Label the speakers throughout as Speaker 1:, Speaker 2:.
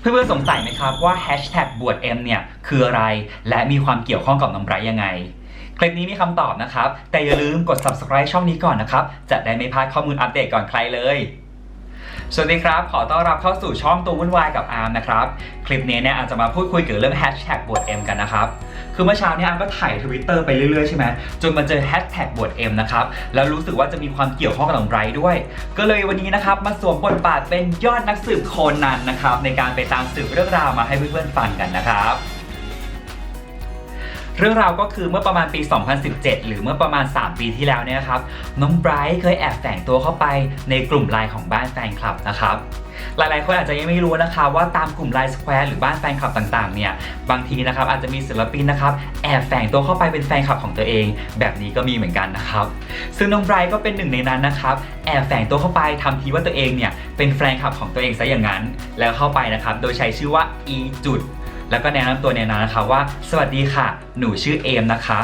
Speaker 1: เพื่อนๆสงสัยไหมครับว่าแฮชแท็กบวชเอ็มเนี่ยคืออะไร และมีความเกี่ยวข้องกับน้องไบรท์ยังไง คลิปนี้มีคำตอบนะครับ แต่อย่าลืมกด subscribe ช่องนี้ก่อนนะครับ จะได้ไม่พลาดข้อมูลอัปเดตก่อนใครเลย สวัสดีครับ ขอต้อนรับเข้าสู่ช่องตัววุ่นวายกับอาร์มนะครับ คลิปนี้เนี่ยอาจจะมาพูดคุยเกี่ยวกับเรื่องแฮชแท็กบวช M กันนะครับ คือเมื่อเช้าเนี่ยอาร์มก็ถ่ายทวิตเตอร์ไปเรื่อยๆใช่ไหมจนมาเจอแฮชแท็กบวช M นะครับ แล้วรู้สึกว่าจะมีความเกี่ยวข้องกับน้องไบรท์ด้วย ก็เลยวันนี้นะครับมาสวมบทบาทเป็นยอดนักสืบโคนันนะครับในการไปตามสืบเรื่องราวมาให้เพื่อนๆฟังกันนะครับ เรื่องราวก็คือเมื่อประมาณปี 2017 หรือเมื่อประมาณ 3 ปีที่แล้วเนี่ยครับน้องไบรท์เคยแอบแฝงตัวเข้าไปในกลุ่มไลน์ของบ้านแฟนคลับนะครับหลายๆ คนอาจจะยังไม่รู้นะคะว่าตามกลุ่มไลน์สแควร์หรือบ้านแฟนคลับต่างๆ เนี่ยบางทีนะครับอาจจะมีศิลปินนะครับแอบแฝงตัวเข้าไปเป็นแฟนคลับของตัวเอง แบบนี้ก็มีเหมือนกันนะครับ ซึ่งน้องไบรท์ก็เป็นหนึ่งในนั้นนะครับแอบแฝงตัวเข้าไปทำทีว่าตัวเองเนี่ยเป็นแฟนคลับของตัวเองซะอย่างนั้น แล้วเข้าไปนะครับโดยใช้ชื่อว่า e จุด แล้วก็แนะนำตัวในนั้นนะคะว่า สวัสดีค่ะ หนูชื่อเอมนะคะ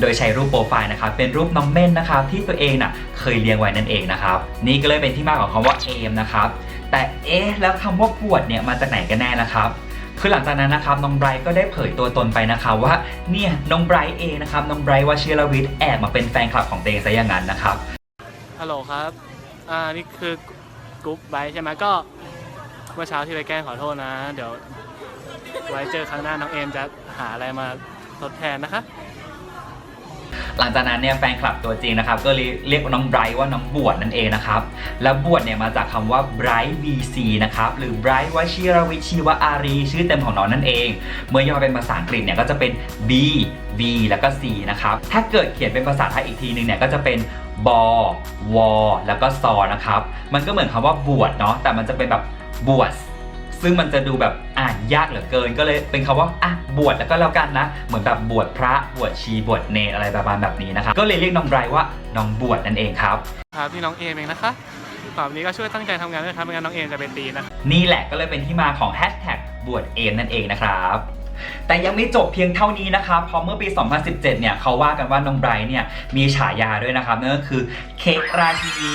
Speaker 1: โดยใช้รูปโปรไฟล์นะครับเป็นรูปน้องเม่นนะครับที่ตัวเองน่ะเคยเลี้ยงไว้นั่นเองนะครับนี่ก็เลยเป็นที่มาของคำว่าเอมนะครับแต่เอ๊ะแล้วคำว่าบวชเนี่ยมาจากไหนกันแน่นะครับคือหลังจากนั้นนะครับน้องไบรท์ก็ได้เผยตัวตนไปนะคะว่าเนี่ยน้องไบรท์เองนะครับน้องไบรท์วชิรวิทย์แอบมาเป็นแฟนคลับของเองซะอย่างนั้นนะครับ
Speaker 2: ฮัลโหลครับ อ่า นี่คือกรุ๊ปไบร์ใช่ไหมก็ เมื่อเช้าที่ไปแกล้งขอโทษนะ เดี๋ยวไว้เจอครั้งหน้าน้องเอมจะหาอะไรมาทดแทนนะคะ
Speaker 1: หลังจากนั้นเนี่ยแฟนคลับตัวจริงนะครับ ก็เรียกน้องไบรท์ว่าน้องบวชนั่นเองนะครับ แล้วบวชเนี่ยมาจากคำว่า Bright VC นะครับ หรือ Bright วชิรวิชีวอารี ชื่อเต็มของน้องนั่นเอง เมื่อย่อเป็นภาษาอังกฤษเนี่ยก็จะเป็น B V แล้วก็ C นะครับ ถ้าเกิดเขียนเป็นภาษาไทยอีกทีนึงเนี่ยก็จะเป็นบอวอแล้วก็ซอนะครับ มันก็เหมือนคำว่าบวชเนาะ แต่มันจะเป็นแบบ บวชซึ่งมันจะดูแบบอ่านยากเหลือเกิน ก็เลยเป็นคำว่าอะบวชแล้วก็แล้วกันนะ เหมือนแบบบวชพระบวชชีบวชเนรอะไรประมาณแบบนี้นะครับก็เลยเรียกน้องไบรท์ว่าน้องบวชนั่นเองครับ
Speaker 2: ครับที่น้องเอมเองนะคะต่อไปนี้ก็ช่วยตั้งใจทำงานด้วยครับไม่งั้นน้องเอมจะไปตีนะ
Speaker 1: นี่แหละก็เลยเป็นที่มาของแฮชแท็กบวชเอมนั่นเองนะครับ แต่ยังไม่จบเพียงเท่านี้นะครับเพราะเมื่อปี 2017 เนี่ยเขาว่ากันว่าน้องไบรท์เนี่ยมีฉายาด้วยนะครับนั่นก็คือเค้กราชินี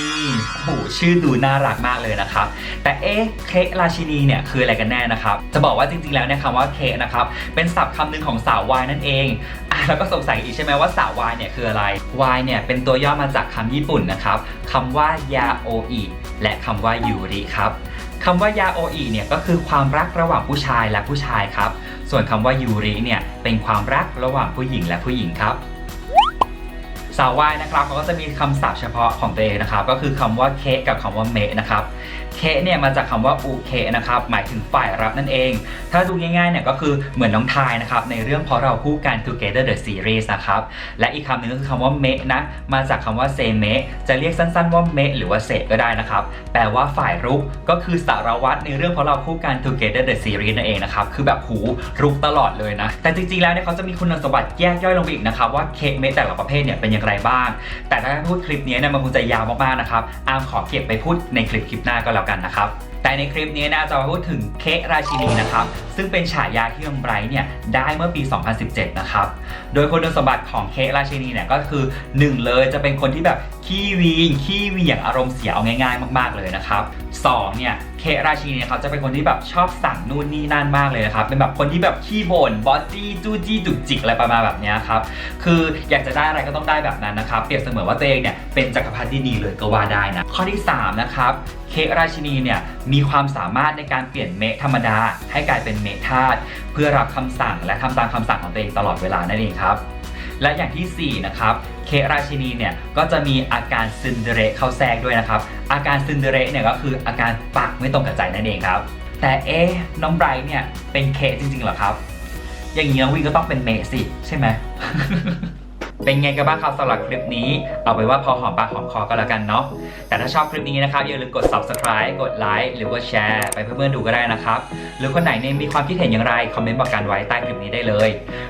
Speaker 1: โอ้โหชื่อดูน่ารักมากเลยนะครับ แต่เอ๊ะเค้กราชินีเนี่ยคืออะไรกันแน่นะครับ จะบอกว่าจริงๆ แล้วเนี่ยคำว่าเค้กนะครับเป็นศัพท์คำหนึ่งของสาววายนั่นเองแล้วก็สงสัยอีกใช่ไหมว่าสาววายเนี่ยคืออะไรวายเนี่ยเป็นตัวย่อมาจากคำญี่ปุ่นนะครับคำว่ายาโออิและคำว่ายูริครับ คำว่ายาโออีเนี่ยก็คือความรักระหว่างผู้ชายและผู้ชายครับ ส่วนคำว่ายูริเนี่ยเป็นความรักระหว่างผู้หญิงและผู้หญิงครับ สาววายนะครับเขาก็จะมีคำศัพท์เฉพาะของตัวเองนะครับ ก็คือคำว่าเคกับคำว่าเมะนะครับเคเนี่ยมาจากคำว่าอุเคนะครับหมายถึงฝ่ายรับนั่นเอง ถ้าดูง่ายๆเนี่ยก็คือเหมือนน้องทายนะครับในเรื่องเพราะเราคู่กัน Together the Series นะครับและอีกคำหนึ่งก็คือคำว่าเมะนะมาจากคำว่าเซเมะจะเรียกสั้นๆว่าเมะหรือว่าเซก็ได้นะครับแปลว่าฝ่ายรุกก็คือสารวัตรในเรื่องเพราะเราคู่กัน Together the Series นั่นเองนะครับคือแบบหูรุกตลอดเลยนะแต่จริงๆแล้วเนี่ยเขาจะมีคุณสมบัติแยกย่อยลงไปอีกนะครับว่าเคเมะแต่ละประเภทเนี่ยเป็นอย่างไรบ้าง แต่ถ้าพูดคลิปนี้เนี่ยมันคงจะยาวมากๆนะครับอามขอเก็บไปพูดในคลิปคลิปหน้าก็แล้วกันนะครับแต่ในคลิปนี้นะจะมาพูดถึงเคะราชินีนะครับ ซึ่งเป็นฉายาที่น้องไบรท์เนี่ยได้เมื่อปี 2017 นะครับ โดยคุณสมบัติของเคะราชินีเนี่ยก็คือ 1 เลยจะเป็นคนที่แบบขี้วีนขี้เหวี่ยงอารมณ์เสียเอาง่ายๆ มากๆเลยนะครับสองเนี่ยเคราชินีเนี่ยเขาจะเป็นคนที่แบบชอบสั่งนู่นนี่นั่นมากเลยนะครับเป็นแบบคนที่แบบขี้บ่นบอสจี้จู้จี้จุกจิกอะไรประมาณแบบนี้ครับคืออยากจะได้อะไรก็ต้องได้แบบนั้นนะครับเปรียบเสมือนว่าตัวเองเนี่ยเป็นจักรพรรดินีเลยก็ว่าได้นะข้อที่3นะครับเคราชินีเนี่ยมีความสามารถในการเปลี่ยนเมะธรรมดา ให้กลายเป็นเมธาตุเพื่อรับคำสั่งและทำตามคำสั่งของตัวเองตลอดเวลานั่นเองครับ และอย่างทีสี่ 4 นะครับ เคราชินีเนี่ยก็จะมีอาการซึนเดเรเข้าแทรกด้วยนะครับ อาการซึนเดเรเนี่ยก็คืออาการปากไม่ตรงกับใจนั่นเองครับ แต่เอ๊ะน้องไบรท์เนี่ยเป็นเคจริงๆเหรอครับ อย่างนี้น้องวินก็ต้องเป็นเมสิใช่ไหม เป็นไงกันบ้างครับสำหรับคลิปนี้ เอาไปว่าพอหอมปากหอมคอก็แล้วกันเนาะแต่ถ้าชอบคลิปนี้นะครับอย่าลืมกด subscribe กดไลค์หรือว่าแชร์ไปเพื่อนๆดูก็ได้นะครับ หรือคนไหนเนี่ยมีความคิดเห็นอย่างไรคอมเมนต์บอกกันไว้ใต้คลิปนี้ได้เลย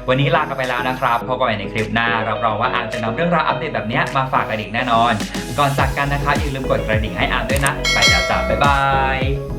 Speaker 1: วันนี้ลากันไปแล้วนะครับพบกันใหม่ในคลิปหน้ารับรองว่าอาร์มจะนำเรื่องราวอัปเดตแบบนี้มาฝากกันอีกแน่นอน ก่อนจากกันนะครับอย่าลืมกดกระดิ่งให้อาร์มด้วยนะไปแล้วจ้าบ๊ายบาย